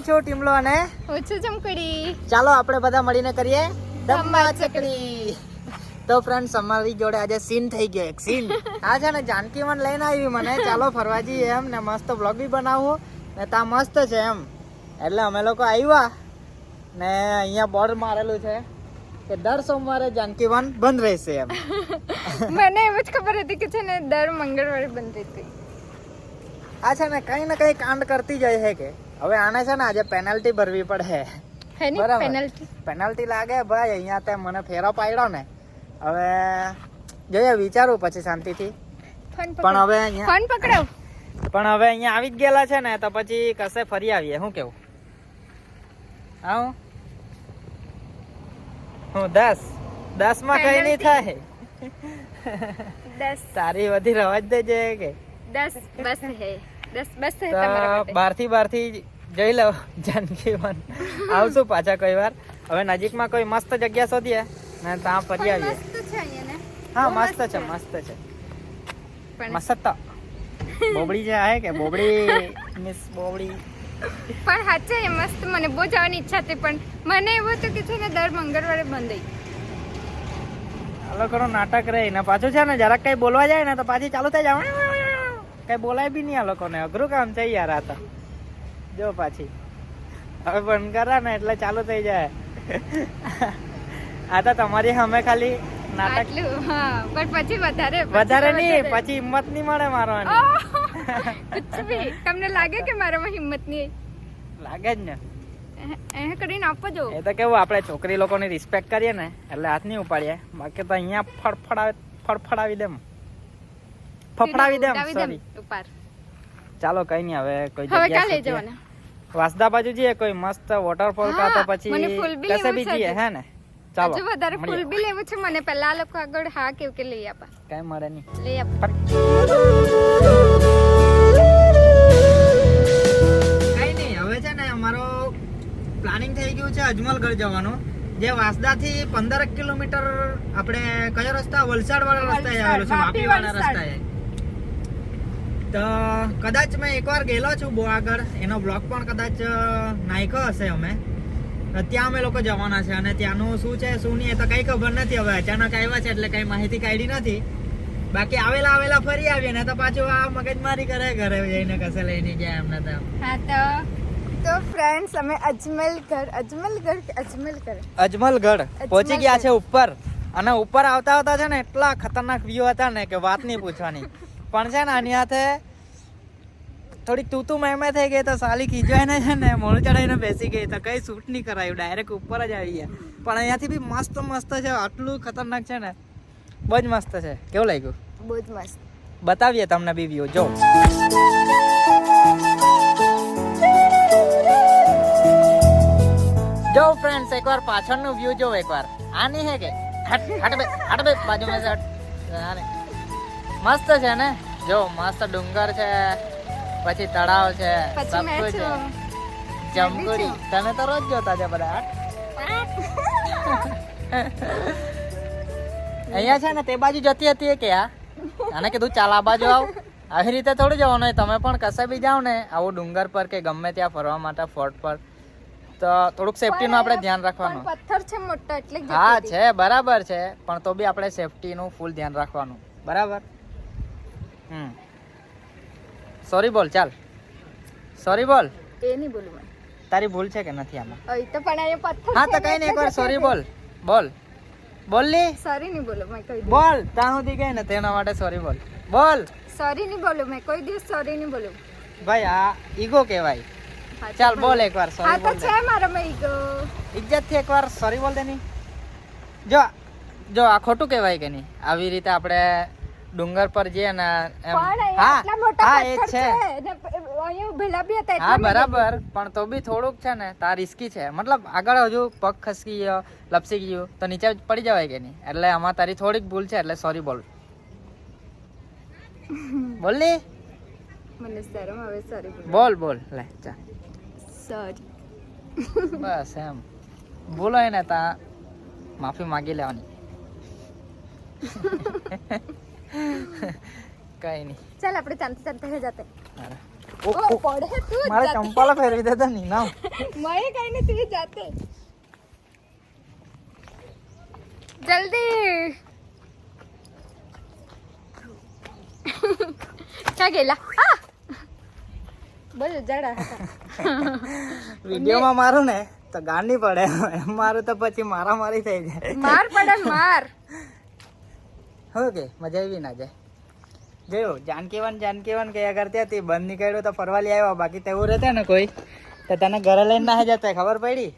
હું છું ટીમલો અને? હું છું ચમકડી ચાલો આપણે બધા મળીને કરીએ. ધમ્મા ચકડી તો ફ્રેન્ડ્સ અમારી જોડે આજે સીન થઈ ગયો એક સીન આ છે ને જાનકી મન લઈને આવી મને. ચાલો ફરવા જઈએ એમ ને મસ્ત બ્લોગ બી બનાવવું ને ત્યાં મસ્ત છે એમ. એટલે અમે લોકો આવ્યા ને અહીંયા બોર્ડ મારેલું છે કે દર સોમવારે જાનકી વન બંધ રહેશે એમ. મને એમ જ ખબર હતી કે છે ને દર મંગળવારે બંધ રહેતી આ છે ને કઈ ને કઈ કાંડ કરતી જાય છે કે. હવે આને છે ને આજે પેનલ્ટી ભરવી પડે. હે પેનલ્ટી પેનલ્ટી લાગે ભાઈ અહીંયા તે મને ફેરો પાડ્યો ને. હવે જોઈએ વિચારું પછી શાંતિથી. પણ હવે અહીંયા ફોન પકડો. પણ હવે અહીંયા આવી જ ગયેલા છે ને તો પછી કશે ફરી આવીએ શું કેવું? આવું? હું દસ. દસમાં કઈ નહીં થાય. દસ. તારી બધી રવા જ દેજે કે? દસ બસ હે. બસ તમારા બારથી બહારથી બહારથી જોઈ લો જાનકી વન. આવશું પાછા કોઈ વાર. હવે નજીકમાં કોઈ મસ્ત જગ્યા શોધીએ ને ત્યાં ફરી આવીએ. હા મસ્ત છે મસ્ત છે. મસ્ત. બોબડી જે आहे કે બોબડી મિસ બોબડી. પણ સાચે એ મસ્ત. મને બહુ જવાની ઈચ્છા હતી પણ મને એવું હતું કે છે ને દર મંગળવારે બંધ આ લોકોનો નાટક રહે ને પાછું છે ને જરાક કઈ બોલવા જાય ને તો પાછી ચાલુ થઈ જાય. કઈ બોલાય બી નહીં આ લોકોને. અઘરું કામ છે યાર આ તો જો પાછી. હવે બંધ કરા ને એટલે ચાલુ થઈ જાય. આ તો તમારી સામે ખાલી નાટક. પણ પછી વધારે વધારે નહીં પછી હિંમત નહીં મળે મારવાની! કુછ ભી તમને લાગે કે મારામાં હિંમત નહીં? લાગે જ ને. એ કરીને આપજો એ તો કેવું આપણે છોકરી લોકોની રિસ્પેક્ટ કરીએ ને એટલે હાથ નહીં ઉપાડીએ. બાકી તો અહીંયા ફડફડાવી ફડફડાવી દેમ. ફફડાવી દેમ સોરી ઉપર. ચાલો કઈ નહીં હવે કોઈ હવે જગ્યા ક્યાં લઈ જવાના. વાસદા બાજુ જઈએ કોઈ મસ્ત વોટરફોલ કા તો પછી મને ફૂલ બી જઈએ હે ને? ચાલો હજુ વધારે ફૂલ બી લેવું છે મને પહેલા લોકો આગળ હા કેવું કે લઈ આપા. કઈ મળે નહીં. લઈ આપા. કઈ નહીં હવે છે ને અમારો પ્લાનિંગ થઈ ગયું છે અજમલગઢ જવાનું. જે વાસદા થી પંદર કિલોમીટર આપણે કયો રસ્તા? વલસાડ વાળા રસ્તા આવેલો છે વાપી વાળા. રસ્તા તો કદાચ મેં એકવાર ગયેલો છું બહુ આગળ. એનો બ્લોગ પણ કદાચ નાખ્યો હશે અમે. ત્યાં અમે લોકો જવાના છે અને ત્યાંનું શું છે શું નહીં એ તો કંઈ ખબર નથી હવે. અચાનક આવ્યા છે એટલે કંઈ માહિતી કાઢી નથી. બાકી આવેલા આવેલા ફરી આવીએ ને તો પાછું આ મગજમારી કરે ઘરે જઈને કશે લઈને ગયા એમને તો. હા તો તો ફ્રેન્ડ્સ અમે અજમલગઢ અજમલગઢ અજમલગઢ? અજમલગઢ. પહોંચી ગયા છે ઉપર. અને ઉપર આવતા આવતા છે ને એટલા ખતરનાક વ્યૂ હતા ને કે વાત નહીં પૂછવાની. પણ છે ને આની હાથે થોડીક તૂતું મેમે થઈ ગઈ તો સાલી ખીજવાઈને છે ને મોડું ચડાવીને બેસી ગઈ તો કઈ શૂટ નહીં કરાયું ડાયરેક્ટ ઉપર જ આવી ગયા. પણ અહીંયાથી બી મસ્ત મસ્ત છે આટલું ખતરનાક છે ને બહુ જ મસ્ત છે. કેવું લાગ્યું? બહુ જ મસ્ત. બતાવીએ તમને બી વ્યૂ જો. જો ફ્રેન્ડ્સ એકવાર પાછળનું વ્યૂ જો એકવાર. આની હે કે? હટ હટ બે હટ બે બાજુમાં હટ. આ ને. મસ્ત છે ને? જો મસ્ત ડુંગર છે પછી તળાવ છે પછી સબ મેં કુછ છું. છે. જમકુડી તમે તો રોજ જોતા છે બધા અહીંયા છે ને તે બાજુ જતી હતી કે આ અને કીધું ચાલ આ બાજુ આવ. આવી રીતે થોડું જવાનું હોય તમે પણ કશે બી જાઓ ને આવું ડુંગર પર કે ગમે ત્યાં ફરવા માટે ફોર્ટ પર તો થોડુંક સેફટીનું આપણે ધ્યાન રાખવાનું. પથ્થર છે મોટો એટલે હા છે બરાબર છે પણ તો બી આપણે સેફટીનું ફૂલ ધ્યાન રાખવાનું. બરાબર? હમ. સોરી બોલ ચાલ. સોરી બોલ. એ નહીં બોલું મને. તારી ભૂલ છે કે નથી આમાં? અહીં તો પણ અહીંયા પથ્થર હા તો કઈ નહીં એકવાર સોરી બોલ. બોલ. બોલ લી. સોરી નહીં બોલો મેં કહી બોલ ત્યાં સુધી ગઈ ને તેના માટે સોરી બોલ. બોલ. સોરી નહીં બોલું મેં કોઈ દિવસ સોરી નહીં બોલું. ભાઈ આ ઈગો કહેવાય. ચાલ બોલ. એકવાર સોરી તો હા તો છે મારો મે ઈગો. ઇજ્જતથી એકવાર સોરી બોલ દેની જો જો આ ખોટું કહેવાય કે નહીં? આવી રીતે આપણે ડુંગર પર જે ને હા હા એ છે. હા બરાબર. પણ તો બી થોડુંક છે ને તાર રિસ્કી છે. મતલબ આગળ હજુ પગ ખસકી ગયો લપસી ગયું તો નીચે પડી જવાય કે નહીં? એટલે આમાં તારી થોડીક ભૂલ છે એટલે સોરી બોલ. બોલ ને મને શરમ આવે સોરી બોલ. બોલ બોલ. લે ચા સોરી બસ એમ. ભૂલ હોય ને તા માફી માગી લેવાની. કઈ નહીં ચાલ આપણે ચાલતા ચાલતા હે જાતે. ઓ, ઓ, ઓ, પડે તું મારે. ચંપાલા ફેરવી દેતા નહીં ના મારે કઈ નહીં તું જાતે. જલ્દી. ક્યાં ગયેલા? બોલ જડા વિડીયોમાં મારું ને તો ગાંડી પડે. એમ મારું તો પછી મારા મારી થઈ જાય. માર પડે માર. ઓકે મજા આવી ના જાય. જોયો જાનકીવન જાનકીવન કયા કરતી હતી બંધ નીકળ્યું તો ફરવા લઈ આવ્યો બાકી તેવું રહેતે ને કોઈ. તો તને ઘરે લઈને ના જતા ખબર પડી?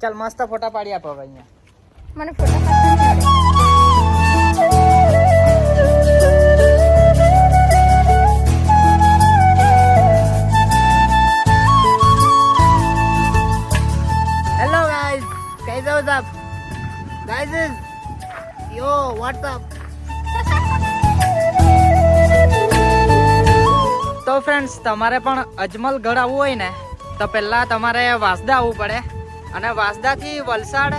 ચાલ મસ્ત ફોટા પાડી આપો અહીંયા. મને ફોટા પાડતા Yo, what's up? તો ફ્રેન્ડ્સ તમારે પણ અજમલગઢ આવવું હોય ને તો પહેલાં તમારે વાસદા આવવું પડે. અને વાસદાથી વલસાડ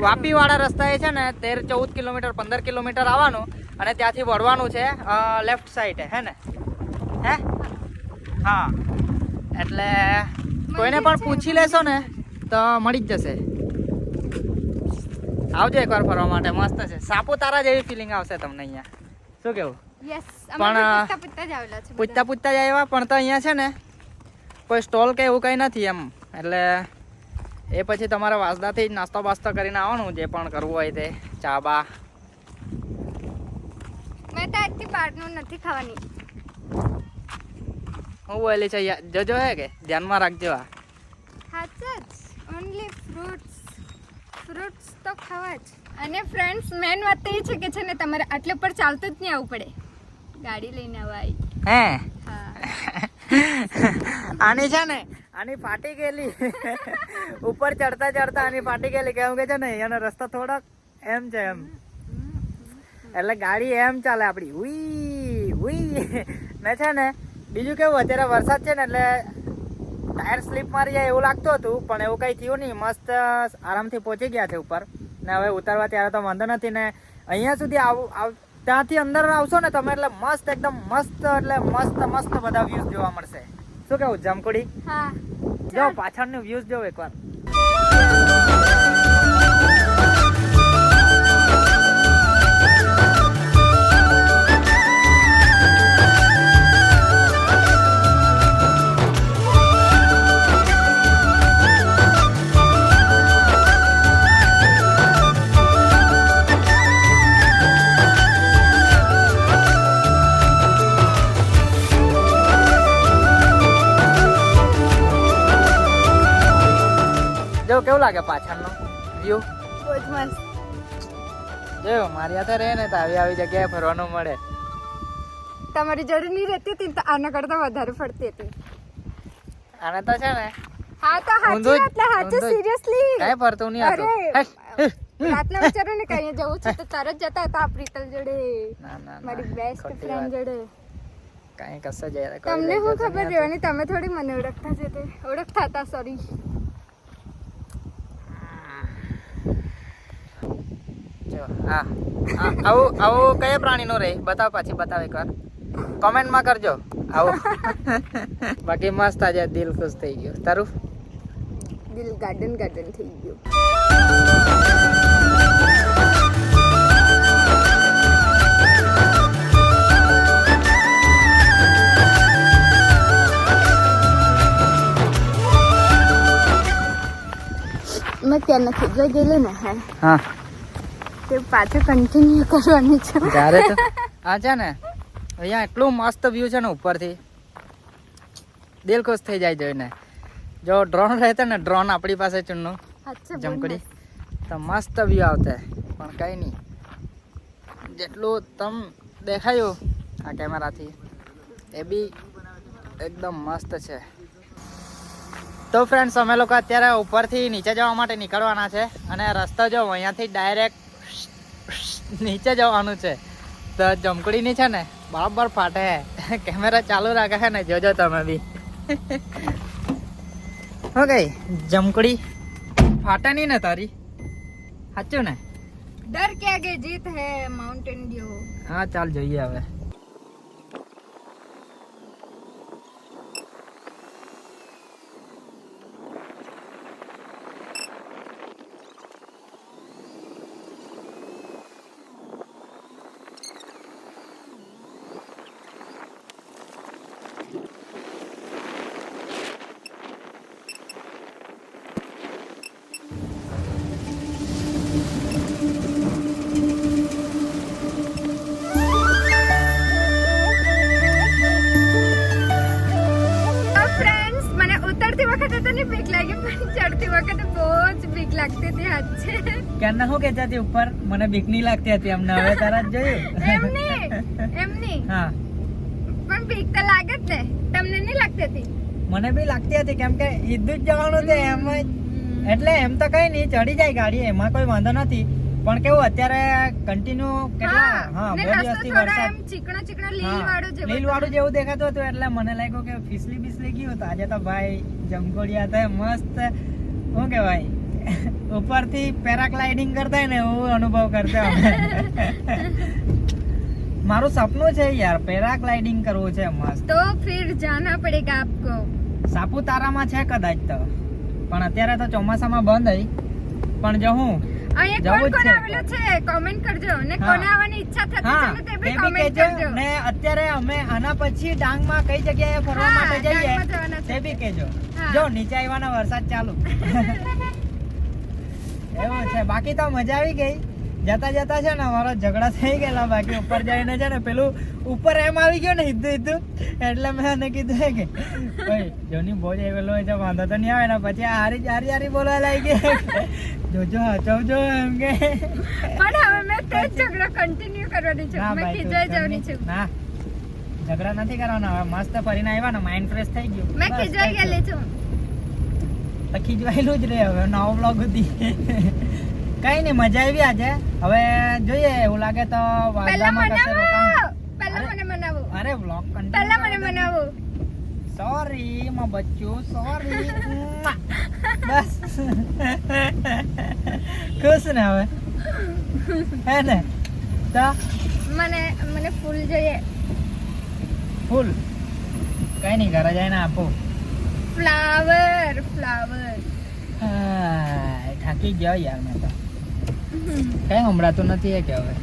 વાપીવાળા રસ્તા એ છે ને તેર ચૌદ કિલોમીટર પંદર કિલોમીટર આવવાનું અને ત્યાંથી વળવાનું છે લેફ્ટ સાઈડે હે ને? હે? હા. એટલે કોઈને પણ પૂછી લેશો ને તો મળી જ જશે. આવજો એકવાર ફરવા માટે. મસ્ત છે. સાપુતારા જેવી ફિલિંગ આવશે તમને અહીંયા. શું કેવું? પણ, પૂછતા પૂછતા જ આવ્યા પણ તો અહીંયા છે ને કોઈ સ્ટોલ કે એવું કંઈ નથી એમ. એટલે એ પછી તમારે વાસદાથી જ નાસ્તો બાસ્તો કરીને આવવાનું જે પણ કરવું હોય તે. ચા બા. મેં તો આજથી બહારનું નથી ખાવાની. હું બોલી છે જોજો હે કે? ધ્યાનમાં રાખજો આ સાચા જ ઓનલી ફ્રૂટ્સ ફ્રૂટ્સ તો ખાવા જ. અને ફ્રેન્ડ્સ મેન વાત તો એ છે કે છે ને તમારે આટલે પર ચાલતું જ નહીં આવવું પડે. ગાડી લઈને આવાય. હે? હા. આની છે ને આની ફાટી ગયેલી. ઉપર ચડતા ચડતા આની ફાટી ગયેલી કેમ કે છે ને એનો રસ્તો થોડોક એમ છે એમ. એટલે ગાડી એમ ચાલે આપણી ઉઈ ઉઈ ને છે ને બીજું કેવું અત્યારે વરસાદ છે ને એટલે ટાયર સ્લીપ મારી જાય એવું લાગતું હતું પણ એવું કંઈ થયું નહીં. મસ્ત આરામથી પહોંચી ગયા છે ઉપર. ને હવે ઉતારવા ત્યારે તો વાંધો નથી ને અહીંયા સુધી આવ ત્યાંથી અંદર આવશો ને તમે એટલે મસ્ત એકદમ મસ્ત એટલે મસ્ત મસ્ત બધા વ્યૂઝ જોવા મળશે. શું કેવું જમકુડી જો પાછળનું વ્યૂઝ જોવો એકવાર. લાગે પાછળનો? વ્યૂ બહુ જ મસ્ત જો મારી હાથે રહે ને તો આવી આવી જગ્યાએ ફરવાનું મળે. તમારી જોડે નહીં રહેતી હતી તો આના કરતા વધારે ફરતી હતી. આને તો છે ને હા તો ઊંધું એટલે જ. સિરિયસલી કઈ ફરતું નહીં હતું. રાતના વિચારો ને કઈ જવું છે તો તરત જતા હતા પ્રીતલ જોડે. મારી બેસ્ટ ફ્રેન્ડ. જોડે. કઈ કશે જાય તમને શું ખબર રહેવાની? તમે થોડી મને ઓળખતા જ ઓળખતા હતા સોરી જો હા આવું આવું કયા પ્રાણીનું રહે બતાવ પાછી બતાવે કર કોમેન્ટમાં કરજો. આવું. બાકી મસ્ત આજે દિલ ખુશ થઈ ગયું. તારું? દિલ ગાર્ડન ગાર્ડન થઈ ગયું. મેં ત્યાં નથી ગયેલી ને? હા. તે પાછું કન્ટિન્યુ કરવાની છે. ત્યારે તો આ છે ને અહીંયા એટલું મસ્ત વ્યૂ છે ને ઉપરથી. દિલ ખુશ થઈ જાય જોઈને જો ડ્રોન રહેતા ને ડ્રોન આપણી પાસે ચૂનનું જમકડી તો મસ્ત વ્યૂ આવતે. પણ કંઈ નહીં જેટલું તમ દેખાયું આ કેમેરાથી એ બી એકદમ મસ્ત છે. તો ફ્રેન્ડ્સ અમે લોકો અત્યારે ઉપરથી નીચે જવા માટે નીકળવાના છે અને રસ્તો જો અહીંયાથી ડાયરેક્ટ નીચે જવાનું છે. તો જમકડીની છે ને બરાબર ફાટે. હે કેમેરા ચાલુ રાખે છે ને જોજો તમે બી. ઓકે જમકડી. ફાટે નહીં ને તારી? સાચું ને? ડર કે આગે જીત હે માઉન્ટેન ડ્યુ હા ચાલ જોઈએ હવે. કહેતા હતી ઉપર? મને બીક નહીં લાગતી હતી અમને. હવે તરત જોયું એમ નહીં હા. પણ બીક તો લાગે જ ને. તમને નહીં લાગતી હતી? મને બી લાગતી હતી કેમ કે સીધું જ જવાનું છે એમ જ. એટલે એમ તો કઈ નહીં ચડી જાય ગાડી એમાં કોઈ વાંધો નથી. પણ કેવું અત્યારે કન્ટિન્યુ કેટલા? હા. બે દિવસથી વરસાદ. એમ ચીકણો ચીકણો લીલ વાળો જેવો લીલ વાળું જેવું દેખાતું હતું એટલે મને લાગ્યું કે ફિસલી બિસલી ગયું તો આજે તો ભાઈ જમકોડિયા તો મસ્ત. શું કહેવાય? ઉપરથી પેરાગ્લાઇડિંગ કરતા ને એવું અનુભવ કરતા મારું સપનું છે યાર પેરાગ્લાઇડિંગ કરવું છે મસ્ત. તો ફિર જાના પડેગા આપકો. સાપુતારામાં છે કદાચ તો પણ અત્યારે તો ચોમાસામાં બંધ હઈ. પણ જો હું અત્યારે અમે આના પછી ડાંગમાં કઈ જગ્યાએ ફરવા માટે જઈએ. તે બી જો નીચે આવવાનો વરસાદ ચાલુ. એવું છે બાકી તો મજા આવી ગઈ. જતા જતા છે ને અમારા ઝઘડા થઈ ગયેલા બાકી ઉપર જઈને છે ને પેલું ઉપર એમ આવી ગયો ને હિદ્દુ હિદ્દુ. એટલે મેં એને કીધું હે કે ભાઈ જોની બહુ જ આવેલો હોય છે વાંધો તો નહીં આવે ને પછી હારી હારી હારી બોલવા લાગી. ગઈ જોજો હચવજો એમ કે. પણ હવે મેં તે ઝઘડો કન્ટિન્યુ કરવાની છું. મેં તું કર જવાની. છું. ના. ઝઘડા નથી કરવાના હવે મસ્ત ફરીને આવ્યા ને માઇન્ડ ફ્રેશ થઈ ગયું. મેં કીધું ગયેલી છું તો ખીજવાયેલું જ રહે હવે નવો બ્લોગ હતી કઈ નહીં મજા આવી આજે. હવે જોઈએ એવું લાગે તો પહેલા વાગદામાં કશે રોકાવું. અરે. મને મનાવો. અરે બ્લોગ પહેલા મને મનાવો. સોરી માં બચ્ચું સોરી બસ. ખુશ ને હવે? હે ને? તો? મને મને ફૂલ જોઈએ. ફૂલ? કઈ નહીં ઘરે જઈને આપો. ફ્લાવર ફ્લાવર હા થાકી ગયો યાર મેં તો. કઈ હમણાં નથી એ કે હવે.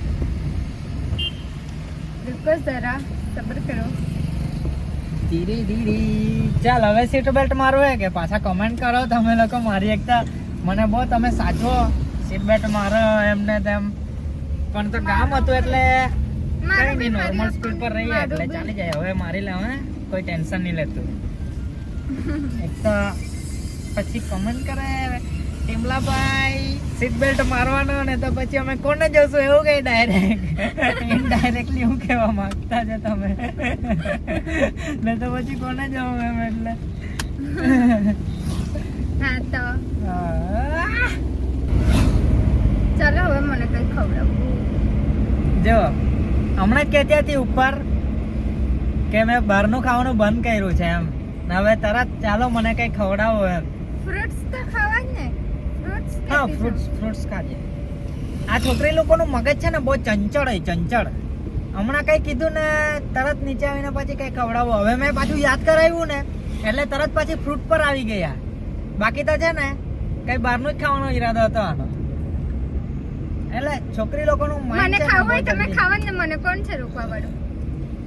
રૂકો જરા સબર કરો. ધીરે ધીરે ચાલ હવે સીટ બેલ્ટ મારો હે કે? પાછા કમેન્ટ કરો તમે લોકો મારી એકતા મને બહુ તમે સાચો સીટ બેલ્ટ મારો એમને તેમ. પણ તો કામ હતું એટલે કઈ નહીં નોર્મલ સ્પીડ પર રહીએ એટલે ચાલી જાય. હવે મારી લે હવે કોઈ ટેન્શન નહીં લેતું. તો પછી કમેન્ટ કરે ટીમલાભાઈ સીટ બેલ્ટ મારવાનો ને તો પછી અમે કોને જશું? એવું કઈ ડાયરેક્ટ ઇનડાયરેક્ટલી હું કહેવા માંગતા છે તમે ને તો પછી કોને જવું એમ એટલે. હા તો. ચાલો હવે મને કઈ ખવડાવું જો હમણાં કે ત્યાંથી ઉપર કે મેં બહારનું ખાવાનું બંધ કર્યું છે એમ. હવે તરત ચાલો મને કઈ ખવડાવો એમ. ફ્રૂટ્સ તો ખાવા ને. ફ્રૂટ્સ હા ફ્રૂટ્સ ફ્રૂટ્સ ખાજે. આ છોકરી લોકોનું મગજ છે ને બહુ ચંચળ હોય ચંચળ. હમણાં કઈ કીધું ને તરત નીચે આવીને પછી કઈ ખવડાવો. હવે મેં પાછું યાદ કરાવ્યું ને એટલે તરત પછી ફ્રૂટ પર આવી ગયા. બાકી તો છે ને કઈ બહારનું જ ખાવાનો ઈરાદો હતો આનો. એટલે છોકરી લોકોનું મને ખાવું હોય તમે જલ્દી- ખાવા ને મને કોણ છે રોકવા વાળું?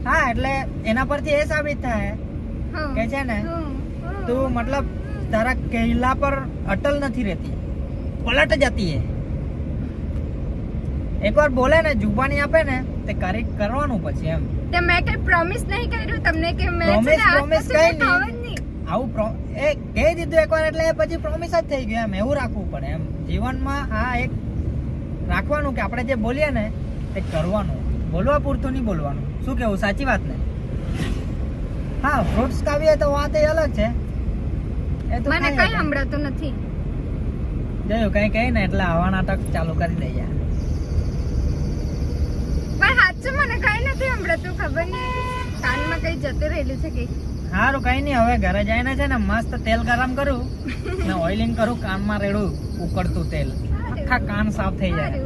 હા એટલે એના પરથી એ સાબિત થાય. કે છે ને. તું મતલબ તારા કહેલા પર અટલ નથી રહેતી. પલટ જતી હે એકવાર બોલે ને જુબાની આપે ને તે કરી કરવાનું પછી એમ. તે મેં કઈ પ્રોમિસ નહીં કર્યું તમને કે મેં પ્રોમિસ પછી કઈ નહીં. આવું એ કહી દીધું એકવાર એટલે પછી પ્રોમિસ જ થઈ ગયું એમ. એવું રાખવું પડે એમ. જીવનમાં આ એક રાખવાનું કે આપણે જે બોલીએ ને તે કરવાનું. બોલવા પૂરતું નહીં બોલવાનું. શું કેવું સાચી વાત ને? હા ફ્રૂટ્સ કાવીએ તો વાત અલગ છે. એ તો મને કઈ સંભળાતું નથી. જોયું કઈ કઈ ને એટલે આવા નાટક ચાલુ કરી દઈએ. પણ સાચું મને કઈ નથી સંભળાતું ખબર નહીં. કાનમાં કઈ જતું રહેલું છે કે? સારું કઈ નહીં હવે ઘરે જઈને છે ને મસ્ત તેલ ગરમ કરું ને ઓઇલિંગ કરું કાનમાં રેડું ઉકળતું તેલ. આખા કાન સાફ થઈ જાય.